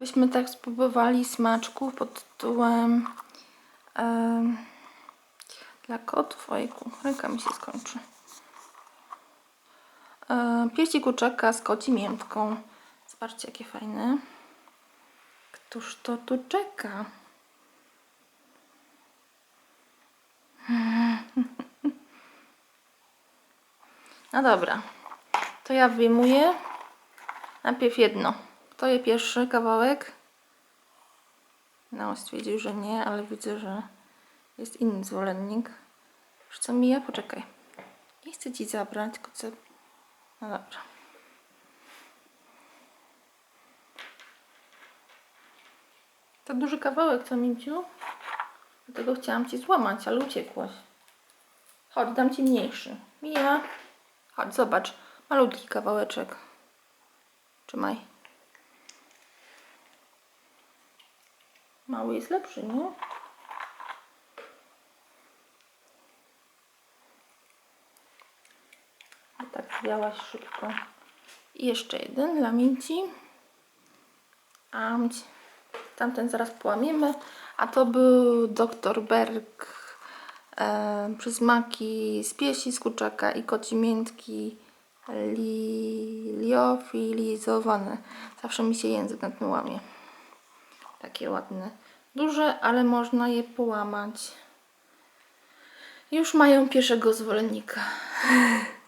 Byśmy tak spróbowali smaczków pod tytułem em, dla kotów. Ojku, ręka mi się skończy. E, piersi kurczaka z koci miętką. Zobaczcie, jakie fajne. Któż to tu czeka? No dobra, to ja wyjmuję. Najpierw jedno. To je pierwszy kawałek. No, stwierdził, że nie, ale widzę, że jest inny zwolennik. Już co mija? Poczekaj. Nie chcę ci zabrać, tylko chcę... No dobra. To duży kawałek, co Mimciu? Dlatego chciałam ci złamać, ale uciekłaś. Chodź, dam ci mniejszy. Mija. Chodź, zobacz. Malutki kawałeczek. Trzymaj. Mały jest lepszy, nie? A tak zwiałaś szybko. I jeszcze jeden dla Minci. Amć. Tamten zaraz połamiemy. A to był doktor Berg. E, z piesi, z kurczaka i koci miętki li, liofilizowane. Zawsze mi się język na tym łamie. Takie ładne. Duże, ale można je połamać. Już mają pierwszego zwolennika.